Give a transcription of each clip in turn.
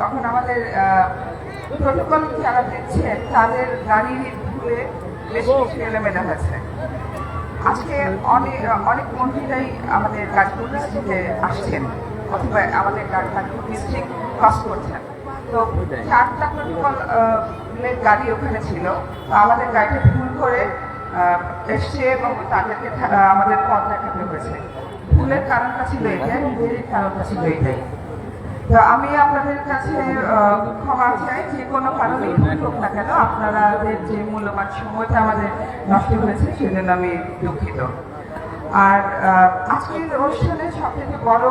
তখন আমাদের প্রোটোকল যারা দিচ্ছেন তাদের গাড়ির ধুলে বেশ কিছু এলোমেলো হয়েছে। আজকে অনেক অনেক মন্ত্রীরাই আমাদের গাজীপুর ডিস্ট্রিক্টে আসছেন অথবা আমাদের গাজীপুর ডিস্ট্রিক্ট ক্রস করছেন। তো চারটা প্রোটোকল গাড়ি ওখানে ছিল তো আমাদের গাড়িটা ভুল করে এসছে এবং তাদেরকে আমাদের পথ দেখাতে হয়েছে। ভুলের কারণটা ছিল এটাই নিজের কারণটা ছিল এটাই। তো আমি আপনাদের কাছে ক্ষমা চাই যে কোনো কারণে ভুল হোক না কেন আপনাদের যে মূল্যবান সময়টা আমাদের নষ্ট হয়েছে সেজন্য আমি দুঃখিত। আর আজকের অনুষ্ঠানের সব থেকে বড়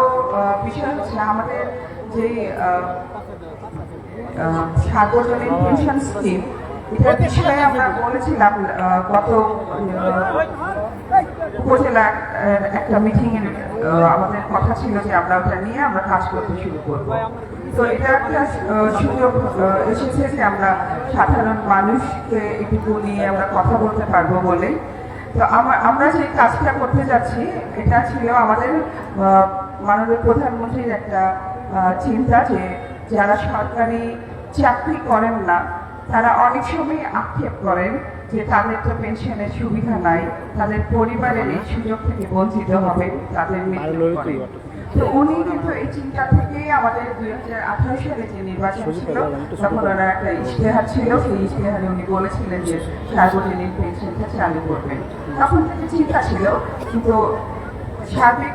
বিষয় হচ্ছে আমাদের যে সার্বজনীন পেনশন স্কিম এটার বিষয়ে আমরা বলেছিলাম গত আহ, উপজেলা আহ, একটা মিটিং এর আহ, আমাদের কথা ছিল যে আমরা ওটা নিয়ে আমরা কাজ করতে শুরু করব। তো এটা একটা সুযোগ এসেছে যে আমরা সাধারণ মানুষকে এটুকু নিয়ে আমরা কথা বলতে পারব বলে। তো আমা- আমরা যে কাজটা করতে যাচ্ছি, এটা ছিল আমাদের মাননীয় প্রধানমন্ত্রীর একটা চিন্তা যে যারা সরকারি চাকরি করেন না তারা অনেক সময় আক্ষেপ করেন যে তাদের তো পেনশনের সুবিধা নাই তাদের পরিবারের এই সুযোগ থেকে বঞ্চিত হবে তাদের মৃত্যু। তো উনি কিন্তু এই চিন্তা থেকেই আমাদের দুই হাজার আঠারো সালে যে নির্বাচন ছিল তখন ওনার একটা ইশতেহার ছিল সেই ইশতেহারে উনি বলেছিলেন যে সার্বজনীন পেনশনটা চালু করবেন। তখন থেকে চিন্তা ছিল কিন্তু সার্বিক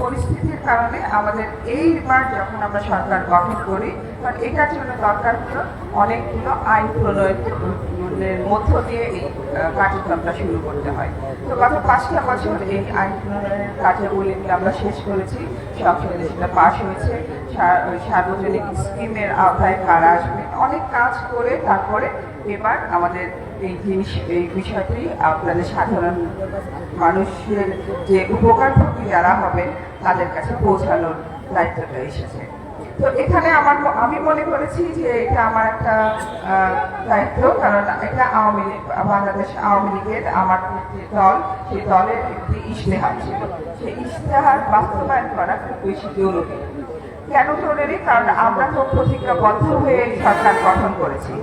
পরিস্থিতির কারণে আমাদের এইবার যখন আমরা সরকার গঠন করি, কারণ এটার জন্য দরকার হলো অনেকগুলো আইন প্রণয়নের মধ্য দিয়ে এই কার্যক্রমটা শুরু করতে হয়। তো গত পাঁচটা বছর এই আইন প্রণয়নের কার্যাবলীগুলো আমরা শেষ করেছি। সংসদে সেটা পাশ হয়েছে। সার- সার্বজনীন স্কিমের আওতায় কারা আসবে? অনেক কাজ করে তারপরে এবার আমাদের এই জিনিস, এই বিষয়টি আপনাদের সাধারণ মানুষের যে উপকার যারা হবে তাদের কাছে পৌঁছানোর দায়িত্বটা এসেছে। তো এখানে আমার আমি মনে করেছি যে এটা আমার একটা দায়িত্ব, কারণ এটা আওয়ামী লীগ, বাংলাদেশ আওয়ামী লীগের আমার যে দল, সেই দলের একটি ইশতেহার ছিল। সেই ইশতেহার বাস্তবায়ন করা খুব বেশি জরুরি। কেন জরুরি? কারণ আমরা তো প্রতিজ্ঞাবদ্ধ হয়ে সরকার গঠন করেছি।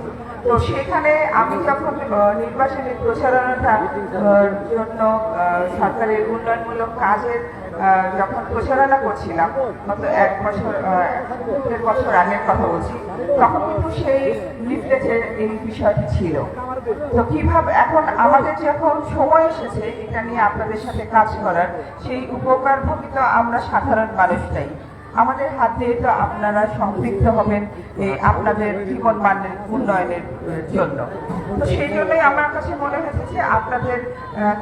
তো সেখানে আমি যখন নির্বাচনী প্রচারণাটা আহ, জন্য সরকারের উন্নয়নমূলক কাজের যখন প্রচারণা করছিলাম গত এক বছর দেড় বছর আগের কথা বলছি তখন কিন্তু সেই লিফলেটের এই বিষয়টি ছিল। তো কীভাবে এখন আমাদের যখন সময় এসেছে এটা নিয়ে আপনাদের সাথে কাজ করার সেই উপকার ভোগিত আমরা সাধারণ মানুষটাই আমাদের হাতে তো আপনারা সম্পৃক্ত হবেন, এই আপনাদের জীবন মানের উন্নয়নের জন্য। তো সেই জন্যই আমার কাছে মনে হয়েছে যে আপনাদের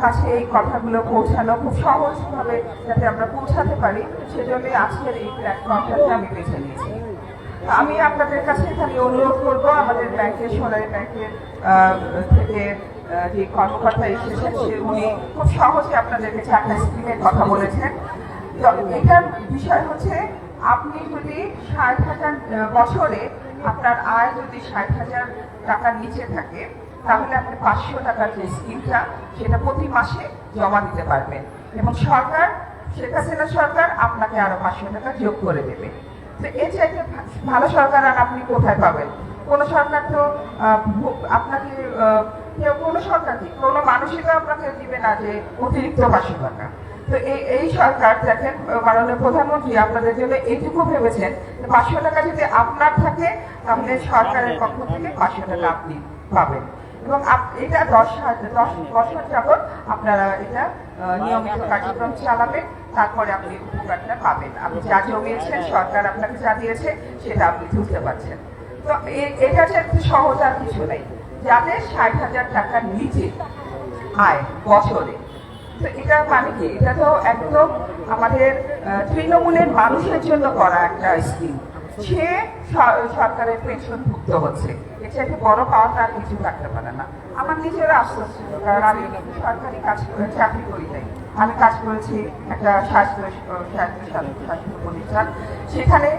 কাছে এই কথাগুলো পৌঁছানো খুব সহজভাবে যাতে আমরা পৌঁছাতে পারি। সেজন্যই আজকের এই প্ল্যাটফর্মটাকে আমি বেছে নিয়েছি। আমি আপনাদের কাছে খালি অনুরোধ করব, আমাদের ব্যাংকের সোনালী ব্যাংকের থেকে যে কর্মকর্তা এসেছেন, সে উনি খুব সহজে আপনাদেরকে চারটা স্কিমের কথা বলেছেন। এটার বিষয় হচ্ছে আপনি যদি ষাট হাজার বছরে আপনার আয় যদি ষাট হাজার টাকার নিচে থাকে, তাহলে আপনি পাঁচশো টাকার যে স্কিমটা, সেটা প্রতি মাসে জমা দিতে পারবেন। এবং সরকার, শেখ হাসিনা সরকার আপনাকে আরও পাঁচশো টাকা যোগ করে দেবে। তো এর চাইতে ভালো সরকার আর আপনি কোথায় পাবেন? কোনো সরকার তো আপনাকে কোনো সরকার কি? কোনো মানুষই তো আপনাকে দিবে না যে অতিরিক্ত পাঁচশো টাকা। তো এই সরকার দেখেন মাননীয় প্রধানমন্ত্রী আপনাদের জন্য এইটুকু ভেবেছেন পাঁচশো টাকা যদি আপনার থাকে, তাহলে সরকারের পক্ষ থেকে পাঁচশো টাকা আপনি পাবেন। এবং এটা দশ দশ বছর আপনারা এটা নিয়মিত কার্যক্রম চালাবেন, তারপরে আপনি উপকারটা পাবেন। আপনি যা জমিয়েছেন, সরকার আপনাকে যা দিয়েছে, সেটা আপনি বুঝতে পারছেন। তো এটা যে সহজ আর কিছু নেই। যাদের ষাট হাজার টাকার নিচে আয় বছরে তো এটা মানে কি? এটা তো একদম আমাদের তৃণমূলের মানুষের জন্য করা একটা স্কিম সে সরকারের পেনশন ভুক্ত হচ্ছে। এর চাইতে বড় পাওয়াটা আর কিছু থাকতে পারে না। আমার নিজের আশ্বাস ছিল, কারণ আমি সরকারি কাজ করে চাকরি করি নাই। আমি কাজ করেছি একটা স্বাস্থ্য স্বাস্থ্য স্বাস্থ্য প্রতিষ্ঠান। সেখানে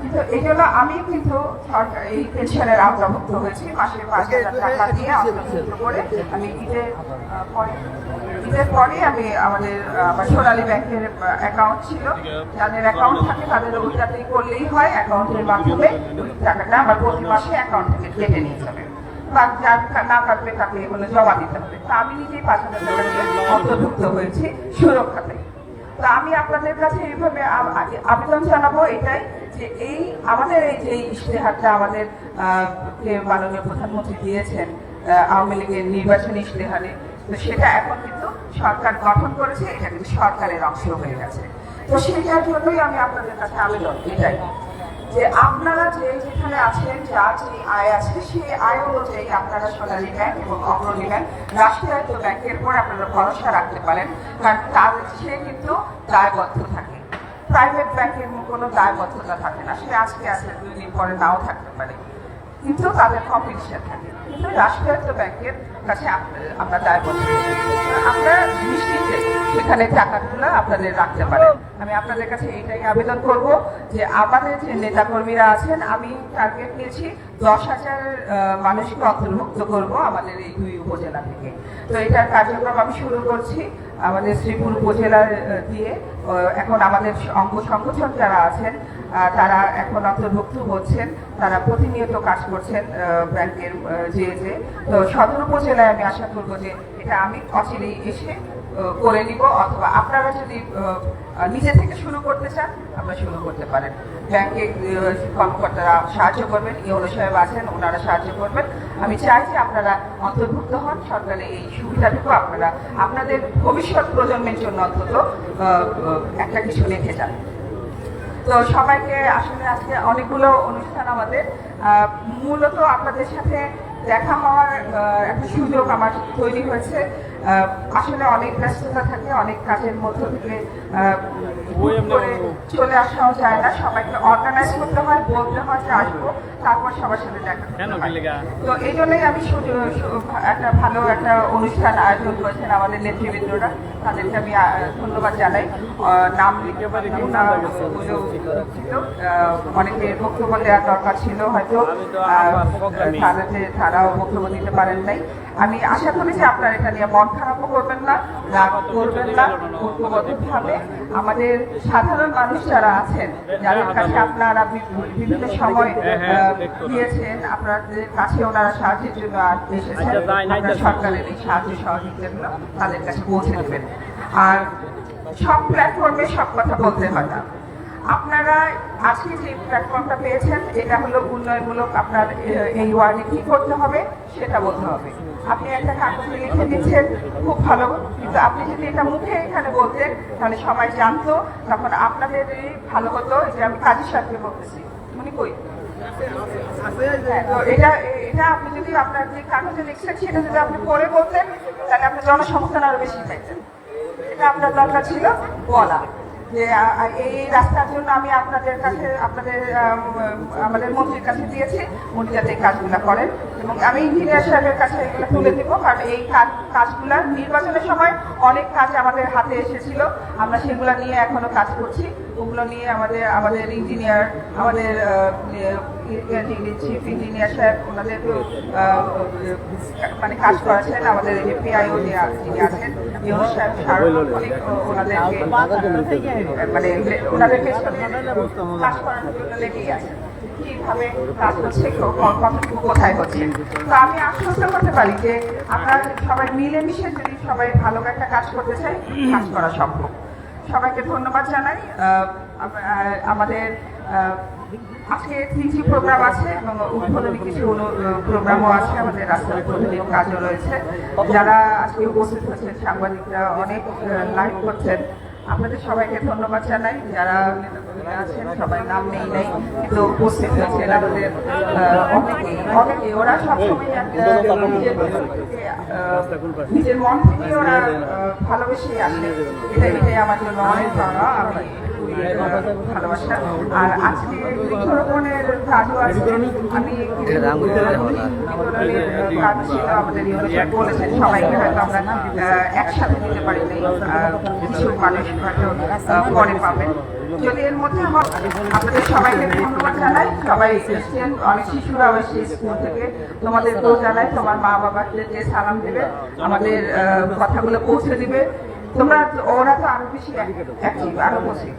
কিন্তু এই জন্য আমি কিন্তু সরকার এই পেনশনের আওতাভুক্ত হয়েছি। মাসে পাঁচ হাজার টাকা দিয়ে আওতাভুক্ত করে আমি ঈদের পরে ঈদের পরে আমি আমাদের আমার সোনালী ব্যাংকের অ্যাকাউন্ট ছিল। যাদের অ্যাকাউন্ট থাকে তাদের ওইটাতে করলেই হয় অ্যাকাউন্টের মাধ্যমে টাকাটা আমার প্রতি মাসে অ্যাকাউন্ট থেকে কেটে নিয়ে যাবে। বা যার না কাটবে তাকে হলো জমা দিতে হবে। তা আমি নিজেই পাঁচ হাজার টাকা দিয়ে অন্তর্ভুক্ত হয়েছি সুরক্ষাতে। তো আমি আপনাদের কাছে এইভাবে আবেদন জানাব এটাই যে এই আমাদের এই যে ইশতেহারটা আমাদের মাননীয় প্রধানমন্ত্রী দিয়েছেন আওয়ামী লীগের নির্বাচনী ইশতেহারে। তো সেটা এখন কিন্তু সরকার গঠন করেছে, এটা কিন্তু সরকারের অংশ হয়ে গেছে। তো সেটার জন্যই আমি আপনাদের কাছে আবেদন, এটাই। যে আপনারা যে যেখানে আছেন যার যে আয় আছে, সেই আয় অনুযায়ী আপনারা সোনালী ব্যাংক এবং অগ্রণী ব্যাংক রাষ্ট্রায়ত্ত ব্যাংকের উপর আপনারা ভরসা রাখতে পারেন। কারণ তার সে কিন্তু দায়বদ্ধ থাকে। প্রাইভেট ব্যাংকের কোনো দায়বদ্ধতা থাকে না। সে আজকে আছে, দুই দিন পরে নাও থাকতে পারে। কিন্তু তাদের কম্পিটিশন থাকে। কিন্তু রাষ্ট্রায়ত্ত ব্যাংকের কাছে আপ- আমরা দায়বদ্ধ আপনারা নিশ্চিন্তে সেখানে টাকাগুলো আপনাদের রাখতে পারেন। আমি আপনাদের কাছে এইটাই আবেদন করব যে আমাদের যে নেতাকর্মীরা আছেন, আমি টার্গেট নিয়েছি দশ হাজার মানুষকে অন্তর্ভুক্ত করব আমাদের এই দুই উপজেলা থেকে। তো এটার কার্যক্রম আমি শুরু করছি আমাদের শ্রীপুর উপজেলার দিয়ে। এখন আমাদের অঙ্গ সংগঠন যারা আছেন তারা এখন অন্তর্ভুক্ত হচ্ছেন, তারা প্রতিনিয়ত কাজ করছেন ব্যাংকের যে যে। তো সদর উপজেলায় আমি আশা করব যে এটা আমি অচিরেই এসে করে নিব, অথবা আপনারা যদি নিজে থেকে শুরু করতে চান আপনারা শুরু করতে পারেন। ব্যাংকে কর্মকর্তারা সাহায্য করবেন ইউনো সাহেব আছেন, ওনারা সাহায্য করবেন। আমি চাই যে আপনারা অন্তর্ভুক্ত হন সরকারের এই সুবিধাটুকু আপনারা, আপনাদের ভবিষ্যৎ প্রজন্মের জন্য অন্তত একটা কিছু রেখে যান। তো সবাইকে আসলে আজকে অনেকগুলো অনুষ্ঠান আমাদের মূলত আপনাদের সাথে দেখা হওয়ার একটা সুযোগ আমার তৈরি হয়েছে। আসলে অনেক ব্যস্ততা থাকে অনেক কাজের মধ্য থেকে করে চলে আসাও যায় না। সবাইকে অর্গানাইজ করতে হয় বলতে হয় যে আসব তারপর সবার সাথে দেখা? তো এই জন্যই আমি একটা ভালো একটা অনুষ্ঠান আয়োজন করেছেন আমাদের নেতৃবৃন্দরা। তাদেরকে আমি ধন্যবাদ জানাই। নাম। আহ, অনেকের বক্তব্য দেওয়ার দরকার ছিল হয়তো। তাদের তারাও বক্তব্য দিতে পারেন নাই। আমি আশা করি যে আপনারা এটা নিয়ে মন খারাপও করবেন না রাগ করবেন না ঐক্যবদ্ধভাবে আমাদের সাধারণ মানুষ যারা আছেন যাদের কাছে আপনারা বিভিন্ন সময় আহ, গিয়েছেন আপনাদের কাছে ওনারা সাহায্যের জন্য এসেছেন আচ্ছা, তো। সরকারের এই সাহায্য সহযোগিতাগুলো তাদের কাছে পৌঁছে দেবেন। আর সব প্ল্যাটফর্মে সব কথা বলতে হয় না। আপনারা আজকে যে প্ল্যাটফর্মটা পেয়েছেন এটা হলো উন্নয়নমূলক আপনার এই ওয়ার্ডে কি করতে হবে সেটা বলতে হবে। আপনি একটা কাগজে লিখে দিচ্ছেন খুব ভালো। কিন্তু আপনি যদি এটা মুখে এখানে বলতেন তাহলে সবাই জানতো তখন আপনাদের ভালো হতো যে আমি কাজের সাথে বলতেছি। উনি কই? হ্যাঁ, এটা এটা আপনি যদি আপনার যে কাগজে লিখছেন সেটা যদি আপনি পড়ে বলতেন তাহলে আপনি জনসমর্থন আরও বেশি পাইতেন। এটা আপনার দরকার ছিল, বলা। যে এই রাস্তার জন্য আমি আপনাদের কাছে, আপনাদের আমাদের মন্ত্রীর কাছে দিয়েছি, উনি যাতে এই কাজগুলো করেন। এবং আমি ইঞ্জিনিয়ার সাহেবের কাছে এগুলো তুলে দিব, কারণ এই কাজ, কাজগুলো নির্বাচনের সময় অনেক কাজ আমাদের হাতে এসেছিল। আমরা সেগুলো নিয়ে এখনও কাজ করছি। ওগুলো নিয়ে আমাদের আমাদের ইঞ্জিনিয়ার, আমাদের চিফ ইঞ্জিনিয়ার সাহেব ওনাদের তো, আহ, মানে কাজ করেছেন আমাদের যে পিআইও যিনি আছেন সাহেব সার্বক্ষণিক ওনাদেরকে মানে কাজ করানোর জন্য লেগেই কোথায় হচ্ছে? তো আমি আশ্বস্ত করতে পারি যে আমরা সবাই মিলেমিশে যদি সবাই ভালো একটা কাজ করতে চাই কাজ করা সম্ভব। সবাইকে ধন্যবাদ জানাই। আমাদের আজকে তিনটি প্রোগ্রাম আছে এবং উদ্বোধনী কিছু প্রোগ্রামও আছে, আমাদের রাস্তার উদ্বোধনীয় কাজও রয়েছে। যারা আজকে উপস্থিত হয়েছেন, সাংবাদিকরা অনেক লাইভ করছেন। আপনাদের সবাইকে ধন্যবাদ জানাই। যারা আছেন, সবাই নাম নেই নেই, কিন্তু উপস্থিত হয়েছেন আমাদের অনেকেই। অনেকেই ওরা সবসময় নিজের মন থেকে ওরা ভালোবেসে আসে। এটা এটাই আমার জন্য অনেক পাওয়া আমি ভালোবাসা। আর আজকে আছে আমাদের বলেছেন সবাইকে, হয়তো আমরা একসাথে দিতে পারি মানুষ হয়তো পরে পাবেন। যদি এর মধ্যে আপনাদের সবাইকে ধন্যবাদ জানাই। সবাই এসছেন, অনেক শিশুরা এসছে স্কুল থেকে। তোমাদেরকেও জানাই, তোমার মা বাবাকে যে সালাম দেবে, আমাদের কথাগুলো পৌঁছে দিবে। তোমরা, ওরা তো আরও বেশি আরও বেশি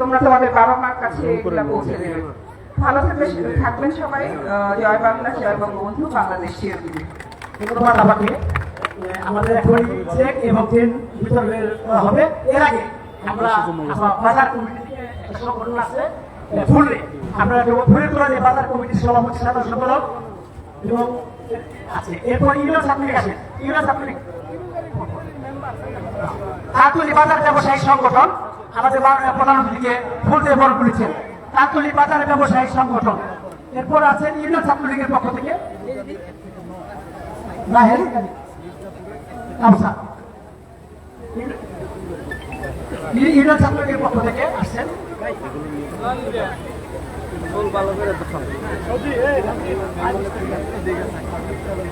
তোমরা তোমাদের বাবা মার কাছে এগুলো পৌঁছে দেবে। ভালো থাকবে থাকবেন সবাই। জয় বাংলা, জয় বঙ্গবন্ধু, বাংলাদেশ ধন্যবাদ আমাকে আমাদের এখন চেক এবং ট্রেন হবে। এর আগে আমরা বাজার কমিটি একটা সংগঠন আছে ফুলরে আমরা ফুলের তোলা বাজার কমিটির সভাপতি সাধারণ সম্পাদক এবং আছে। এরপর ইউনিয়ন ছাত্রলীগ আছে ইউনিয়ন বাজার ব্যবসায়ী সংগঠন। আমাদের মাননীয় প্রধানমন্ত্রীকে ফুল দিয়ে বরণ করেছেন। কাকতলি বাজার ব্যবসায়ী সংগঠন। এরপর আছেন ইউনিয়ন ছাত্রলীগের পক্ষ থেকে। ছাত্রলীগের পক্ষ থেকে আসছেন।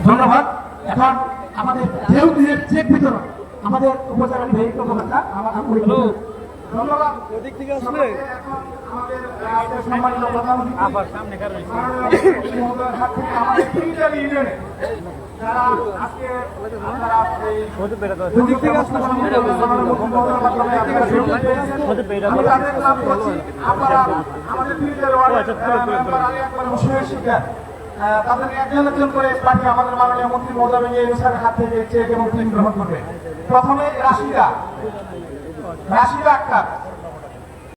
ধন্যবাদ। এখন আমাদের চেক বিতরণ, আমাদের উপজেলা তাদের আপনারা আমাদের একজন একজন করে মাননীয় মন্ত্রী হাত থেকে চেক এবং টিম গ্রহণ করবে। প্রথমে রাশিদা। রাশিদা আক্তার